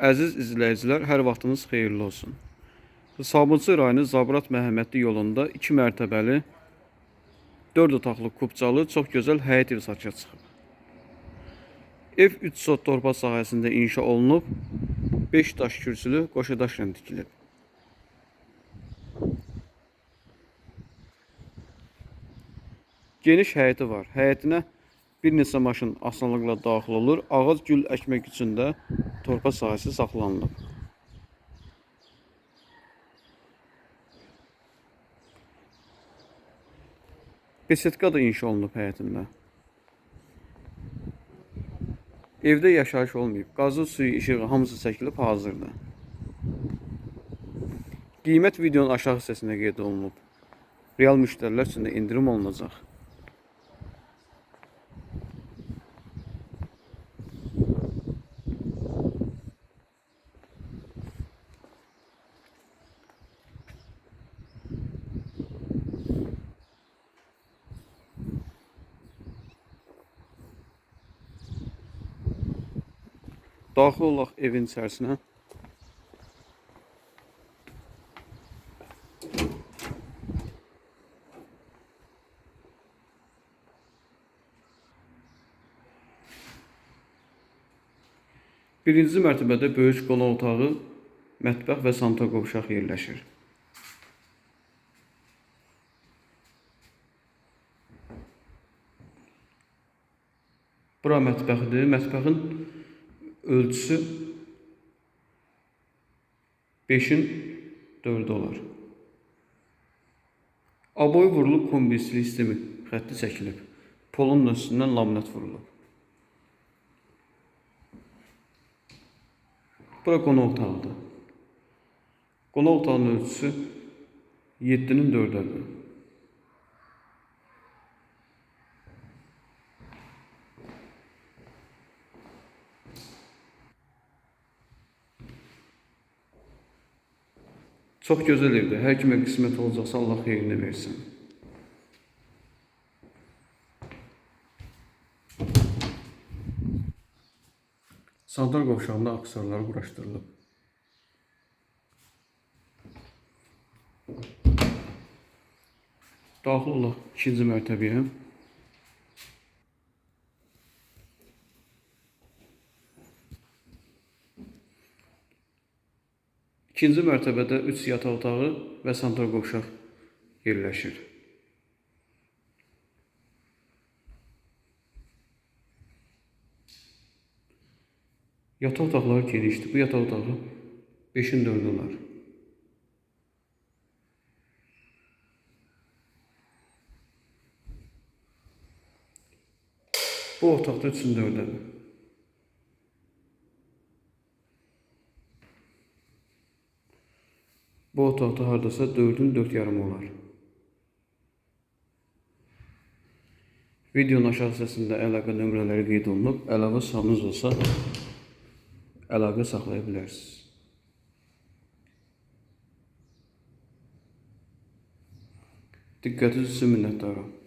Əziz izləyicilər, hər vaxtınız xeyirli olsun. Sabunçu rayonu Zabrat Məhəmmədli yolunda 2 mərtəbəli 4 otaqlı kubcalı çox gözəl həyət evi satışa çıxıb. Ev 3 sot sahəsində inşa olunub, 5 daş kürsülü qoşadaşla tikilib. Geniş həyəti var. Həyətinə bir neçə maşın asanlıqla daxil olur. Ağac gül əkmək üçün də torpaq sahəsi saxlanılıb. Besetka da inşa olunub həyətində. Evdə yaşayış olmayıb. Qazı, suyu, işığı hamısı çəkilib hazırdır. Qiymət videonun aşağı hissəsində qeyd olunub. Real müştərilər üçün də indirim olunacaq. Daxil olaq evin içərisinə. Birinci mərtəbədə böyük qonaq otağı, mətbəx və santa qovşaq yerləşir. Bura mətbəxdir. Mətbəxin ölçüsü 5'in 4 olar. Aboy vurulub kombinsiz sistemi xətti çəkilib. Polun üstündən laminat vurulub. Bura qonaq otağıdır. Qonaq otağının ölçüsü 7-nin 4-ədir. Çox gözəl evdir. Hər kimə qismət olacaqsa Allah xeyrini versin. Sandal qovşağında aksarlar quraşdırılıb. Daxil olaq ikinci mərtəbəyə. İkinci mərtəbədə 3 yataq otağı və sanitar qovşaq yerləşir. Yataq otaqları genişdir. Bu yataq otağı 5-in 4 olar. Bu otaqda 3-ün 4-dədir. Bu otaqda hardasa 4-ün 4 yarım olar. Videonun aşağı hissəsində əlaqə nömrələri qeyd olunub. Əlavə sualınız olsa əlaqə saxlaya bilərsiniz. Diqqətiniz üçün minnətdaram.